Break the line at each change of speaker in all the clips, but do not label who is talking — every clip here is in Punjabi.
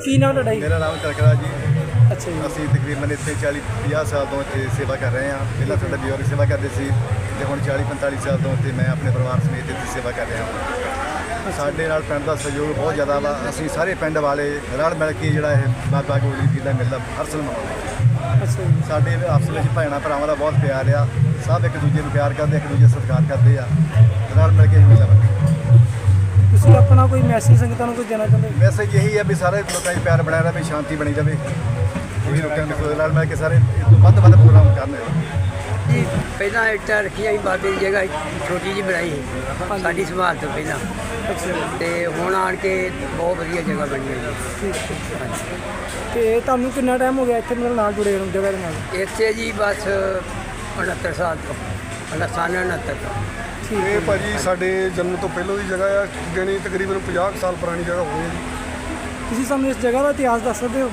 ਕੀ ਨਾਮ ਤੁਹਾਡਾ ਜੀ?
ਮੇਰਾ ਨਾਮ ਕਰਕਰਾ ਜੀ।
ਅੱਛਾ ਜੀ।
ਅਸੀਂ ਤਕਰੀਬਨ ਇੱਥੇ 40 50 ਸਾਲ ਤੋਂ ਇੱਥੇ ਸੇਵਾ ਕਰ ਰਹੇ ਹਾਂ। ਪਹਿਲਾਂ ਸਾਡਾ ਬਜ਼ੁਰਗ ਸੇਵਾ ਕਰਦੇ ਸੀ ਤੇ ਹੁਣ 40 45 ਸਾਲ ਤੋਂ ਇੱਥੇ ਮੈਂ ਆਪਣੇ ਪਰਿਵਾਰ ਸਮੇਤ ਇੱਥੇ ਸੇਵਾ ਕਰ ਰਿਹਾ ਹਾਂ। ਸਾਡੇ ਨਾਲ ਪਿੰਡ ਦਾ ਸਹਿਯੋਗ ਬਹੁਤ ਜ਼ਿਆਦਾ ਵਾ। ਅਸੀਂ ਸਾਰੇ ਪਿੰਡ ਵਾਲੇ ਰਲ ਮਿਲ ਕੇ ਜਿਹੜਾ ਇਹ ਬਾਬਾ ਗੋਲੀ ਜੀ ਦਾ ਮੇਲਾ ਹਰ ਸਾਲ ਮਨਾਉਂਦੇ।
ਅੱਛਾ ਜੀ।
ਸਾਡੇ ਆਪਸ ਵਿੱਚ ਭੈਣਾਂ ਭਰਾਵਾਂ ਦਾ ਬਹੁਤ ਪਿਆਰ ਆ। ਸਭ ਇੱਕ ਦੂਜੇ ਨੂੰ ਪਿਆਰ ਕਰਦੇ ਇੱਕ ਦੂਜੇ ਸਤਿਕਾਰ ਕਰਦੇ ਆ। ਰਲ ਮਿਲ ਕੇ ਮੇਲਾ ਮਨਾਉਂਦੇ
ਤੁਸੀਂ ਆਪਣਾ ਕੋਈ ਮੈਸੇਜ ਸੰਗਤਾਂ ਨੂੰ ਕੋਈ ਦੇਣਾ ਚਾਹੁੰਦੇ ਹੋ?
ਮੈਸੇਜ ਇਹੀ ਹੈ ਵੀ ਸਾਰੇ ਲੋਕਾਂ 'ਚ ਪਿਆਰ ਬਣਿਆ ਰਹੇ ਸ਼ਾਂਤੀ ਬਣੀ ਰਹੇ ਇਹ ਵੀ ਲੋਕਾਂ ਨੂੰ ਰਲ ਮਿਲ ਕੇ ਸਾਰੇ ਇਹ ਤੋਂ ਵੱਧ ਵੱਧ ਪ੍ਰੋਗਰਾਮ ਕਰਨ
ਜੀ ਪਹਿਲਾਂ ਇੱਟਾਂ ਰੱਖੀਆਂ ਸੀ ਬਾਬੇ ਦੀ ਜਗ੍ਹਾ ਛੋਟੀ ਜਿਹੀ ਬਣਾਈ ਸੀ। ਸਾਡੀ ਸੰਭਾਲ ਤੋਂ ਪਹਿਲਾਂ।
ਜੀ
ਤੇ ਹੁਣ ਆਣ ਕੇ ਬਹੁਤ ਵਧੀਆ ਜਗ੍ਹਾ ਬਣੀ ਹੈ। ਜੀ।
ਤੇ ਤੁਹਾਨੂੰ ਕਿੰਨਾ ਟਾਈਮ ਹੋ ਗਿਆ ਇੱਥੇ ਮੇਰੇ ਨਾਲ ਜੁੜੇ ਨੂੰ ਜਗ੍ਹਾ ਦੇ ਨਾਲ?
ਇੱਥੇ ਜੀ ਬਸ 69 ਸਾਲ ਤੋਂ 69 69 ਤੋਂ
ਇਹ ਭਾਜੀ ਸਾਡੇ ਜਨਮ ਤੋਂ ਪਹਿਲਾਂ ਦੀ ਜਗ੍ਹਾ ਆ ਜਾਣੀ ਤਕਰੀਬਨ 50 ਕੁ ਸਾਲ ਪੁਰਾਣੀ ਜਗ੍ਹਾ ਹੋਣੀ ਹੈ ਜੀ।
ਤੁਸੀਂ ਸਾਨੂੰ ਇਸ ਜਗ੍ਹਾ ਦਾ ਇਤਿਹਾਸ ਦੱਸ ਸਕਦੇ ਹੋ?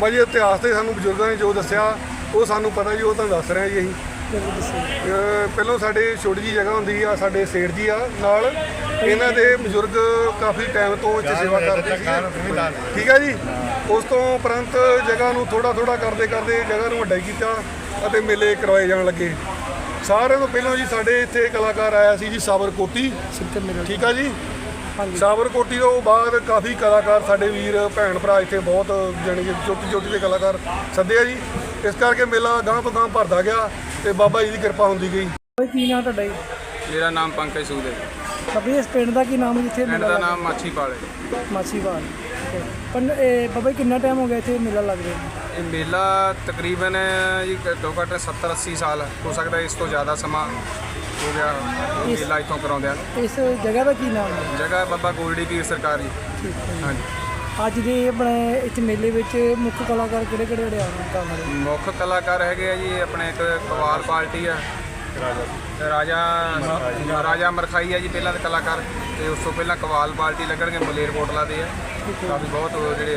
ਭਾਜੀ ਇਤਿਹਾਸ ਤੇ ਸਾਨੂੰ ਬਜ਼ੁਰਗਾਂ ਨੇ ਜੋ ਦੱਸਿਆ ਉਹ ਸਾਨੂੰ ਪਤਾ ਜੀ ਉਹ ਤੁਹਾਨੂੰ ਦੱਸ ਰਹੇ ਜੀ ਅਸੀਂ।
ਜਰੂਰ ਦੱਸੋ।
ਅਹ ਪਹਿਲਾਂ ਸਾਡੇ ਛੋਟੀ ਜੀ ਜਗ੍ਹਾ ਹੁੰਦੀ ਆ ਸਾਡੇ ਸੇਠ ਜੀ ਆ ਨਾਲ। ਇਹਨਾਂ ਦੇ ਬਜ਼ੁਰਗ ਕਾਫੀ ਟਾਈਮ ਤੋਂ ਇੱਥੇ ਸੇਵਾ ਕਰਦੇ ਸੀ ਠੀਕ ਹੈ ਜੀ? ਉਸ ਤੋਂ ਉਪਰੰਤ ਜਗ੍ਹਾ ਨੂੰ ਥੋੜਾ ਥੋੜਾ ਕਰਦੇ ਕਰਦੇ ਜਗ੍ਹਾ ਨੂੰ ਵੱਡਾ ਕੀਤਾ ਅਤੇ ਮੇਲੇ ਕਰਵਾਏ ਜਾਣ ਲੱਗੇ। ਸਾਰਿਆਂ ਤੋਂ ਪਹਿਲਾਂ ਜੀ ਸਾਡੇ ਇੱਥੇ ਕਲਾਕਾਰ ਆਇਆ ਸੀ ਜੀ ਸਾਬਰ ਕੋਟੀ ਠੀਕ ਆ ਜੀ?
ਹਾਂਜੀ।
ਸਾਬਰ ਕੋਟੀ ਤੋਂ ਬਾਅਦ ਕਾਫੀ ਕਲਾਕਾਰ ਸਾਡੇ ਵੀਰ ਭੈਣ ਭਰਾ ਇੱਥੇ ਬਹੁਤ ਜਾਣੀ ਕਿ ਛੋਟੀ ਛੋਟੀ ਦੇ ਕਲਾਕਾਰ ਸੱਦੇ ਆ ਜੀ। ਇਸ ਕਰਕੇ ਮੇਲਾ ਗਾਂਹ ਤੋਂ ਗਾਂਹ ਭਰਦਾ ਗਿਆ ਤੇ ਬਾਬਾ ਜੀ ਦੀ ਕਿਰਪਾ ਹੁੰਦੀ ਗਈ।
ਬਾਈ ਕੀ ਨਾਮ ਤੁਹਾਡਾ ਜੀ?
ਮੇਰਾ ਨਾਮ ਪੰਕਜ ਸੂਦ ਹੈ
ਜੀ। ਇਸ ਪਿੰਡ ਦਾ ਕੀ ਨਾਮ ਜਿੱਥੇ
ਪਿੰਡ ਦਾ? ਨਾਮ ਮਾਛੀਪਾਲ ਹੈ
ਪਰ ਇਹ ਬਾਬਾ ਜੀ ਕਿੰਨਾ ਟਾਈਮ ਹੋ ਗਿਆ ਇੱਥੇ ਮੇਲਾ ਲੱਗ ਰਿਹਾ?
ਇਹ ਮੇਲਾ ਤਕਰੀਬਨ ਜੀ ਘੱਟੋ ਘੱਟ 70 80 ਸਾਲ ਹੋ ਸਕਦਾ ਇਸ ਤੋਂ ਜ਼ਿਆਦਾ ਸਮਾਂ ਹੋ ਗਿਆ ਇਹ ਮੇਲਾ ਇੱਥੋਂ ਕਰਾਉਂਦਿਆਂ। ਨੂੰ
ਇਸ ਜਗ੍ਹਾ ਦਾ ਕੀ ਨਾਮ ਹੈ?
ਜਗ੍ਹਾ ਬਾਬਾ ਗੋਲਡੀ ਪੀਰ ਸਰਕਾਰ ਜੀ।
ਠੀਕ ਹੈ। ਜੀ।
ਹਾਂਜੀ।
ਅੱਜ ਦੇ ਆਪਣੇ ਇੱਥੇ ਮੇਲੇ ਵਿੱਚ ਮੁੱਖ ਕਲਾਕਾਰ ਕਿਹੜੇ ਕਿਹੜੇ ਜਿਹੜੇ ਆਉਣ ਕੰਮ
ਮੁੱਖ ਕਲਾਕਾਰ ਹੈਗੇ ਆ ਜੀ ਆਪਣੇ ਇੱਕ ਕਵਾਲ ਪਾਰਟੀ ਆ। ਰਾਜਾ ਰਾਜਾ ਮਰਖਾਈ ਆ ਜੀ ਪਹਿਲਾਂ ਦੇ ਕਲਾਕਾਰ ਤੇ ਉਸ ਤੋਂ ਪਹਿਲਾਂ ਕਵਾਲ ਪਾਰਟੀ ਲੱਗਣਗੇ ਮਲੇਰ ਕੋਟਲਾ ਦੇ ਆ। ਕਾਫੀ ਬਹੁਤ ਜਿਹੜੇ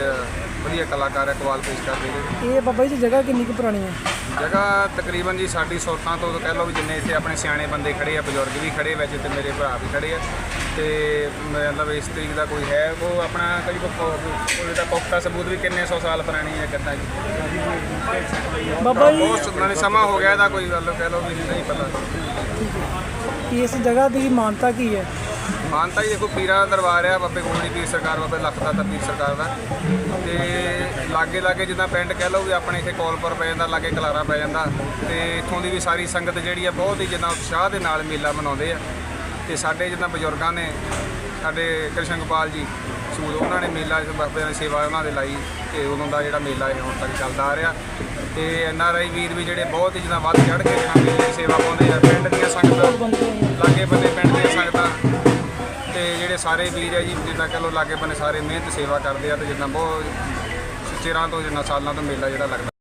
ਵਧੀਆ ਕਲਾਕਾਰ ਆ ਕਵਾਲ ਪੇਸ਼ ਕਰਦੇ ਨੇ।
ਇਹ ਬਾਬਾ ਜੀ ਦੀ ਜਗ੍ਹਾ ਕਿੰਨੀ ਕੁ ਪੁਰਾਣੀ ਹੈ
ਜਗ੍ਹਾ ਤਕਰੀਬਨ ਜੀ ਸਾਡੀ ਸੌਤਾਂ ਤੋਂ ਕਹਿ ਲਓ ਵੀ ਜਿੰਨੇ ਇੱਥੇ ਆਪਣੇ ਸਿਆਣੇ ਬੰਦੇ ਖੜੇ ਆ ਬਜ਼ੁਰਗ ਵੀ ਖੜੇ ਵਿੱਚ ਤੇ ਮੇਰੇ ਭਰਾ ਵੀ ਖੜੇ ਆ। ਤੇ ਮਤਲਬ ਇਸ ਤਰੀਕ ਦਾ ਕੋਈ ਹੈ ਉਹ ਆਪਣਾ ਕਈ ਕੋਈ ਦਾ ਪੁਖਤਾ ਸਬੂਤ ਵੀ ਕਿੰਨੇ ਸੌ ਸਾਲ ਪੁਰਾਣੀ ਹੈ ਕਿੱਦਾਂ ਜੀ।
ਬਾਬਾ ਜੀ
ਬਹੁਤ ਪੁਰਾਣੇ ਸਮਾਂ ਹੋ ਗਿਆ ਇਹਦਾ ਕੋਈ ਗੱਲ ਕਹਿ ਲਓ ਵੀ ਨਹੀਂ ਪਤਾ।
ਇਸ ਜਗ੍ਹਾ ਦੀ ਮਾਨਤਾ ਕੀ ਹੈ?
ਮਾਨਤਾ ਹੀ ਦੇਖੋ, ਪੀਰਾਂ ਦਾ ਦਰਬਾਰ ਆ, ਬਾਬੇ ਗੋਲਡੀ ਪੀਰ ਸਰਕਾਰ, ਬਾਬੇ ਲੱਖ ਦਾ ਪੀਰ ਸਰਕਾਰ ਦਾ। ਤੇ ਲਾਗੇ ਲਾਗੇ ਜਿੱਦਾਂ ਪਿੰਡ ਕਹਿ ਲਓ ਵੀ ਆਪਣੇ ਇੱਥੇ ਕੋਲਪੁਰ ਪੈ ਜਾਂਦਾ, ਲਾਗੇ ਕਲਾਰਾ ਪੈ ਜਾਂਦਾ, ਤੇ ਇੱਥੋਂ ਦੀ ਵੀ ਸਾਰੀ ਸੰਗਤ ਜਿਹੜੀ ਆ, ਬਹੁਤ ਹੀ ਜਿੱਦਾਂ ਉਤਸ਼ਾਹ ਦੇ ਨਾਲ ਮੇਲਾ ਮਨਾਉਂਦੇ ਆ। ਤੇ ਸਾਡੇ ਜਿੱਦਾਂ ਬਜ਼ੁਰਗਾਂ ਨੇ ਸਾਡੇ ਕ੍ਰਿਸ਼ਨ ਗੋਪਾਲ ਜੀ ਸੂਦ ਉਹਨਾਂ ਨੇ ਮੇਲਾ ਬਾਬਿਆਂ ਦੀ ਸੇਵਾ ਉਹਨਾਂ ਦੇ ਲਾਈ ਤੇ ਉਦੋਂ ਦਾ ਜਿਹੜਾ ਮੇਲਾ ਇਹ ਹੁਣ ਤੱਕ ਚੱਲਦਾ ਆ ਰਿਹਾ। ਤੇ ਐਨ ਆਰ ਆਈ ਵੀਰ ਵੀ ਜਿਹੜੇ ਬਹੁਤ ਹੀ ਜਿੱਦਾਂ ਵੱਧ ਚੜ੍ਹ ਕੇ ਜਿਹੜਾ ਮੇਲੇ ਦੀ ਸੇਵਾ ਪਾਉਂਦੇ ਆ, ਪਿੰਡ ਦੀਆਂ ਸੰਗਤਾਂ, ਲਾਗੇ ਬੰਦੇ ਪਿੰਡ ਦੀਆਂ ਸੰਗਤਾਂ, ਤੇ ਜਿਹੜੇ ਸਾਰੇ ਵੀਰ ਹੈ ਜੀ, ਜਿੱਦਾਂ ਕਹ ਲਓ ਲਾਗੇ ਬੰਨੇ ਸਾਰੇ ਮਿਹਨਤ ਸੇਵਾ ਕਰਦੇ ਆ ਤੇ ਜਿੱਦਾਂ ਬਹੁਤ ਚਿਰਾਂ ਤੋਂ ਜਿੰਨਾ ਸਾਲਾਂ ਤੋਂ ਮੇਲਾ ਜਿਹੜਾ ਲੱਗਦਾ।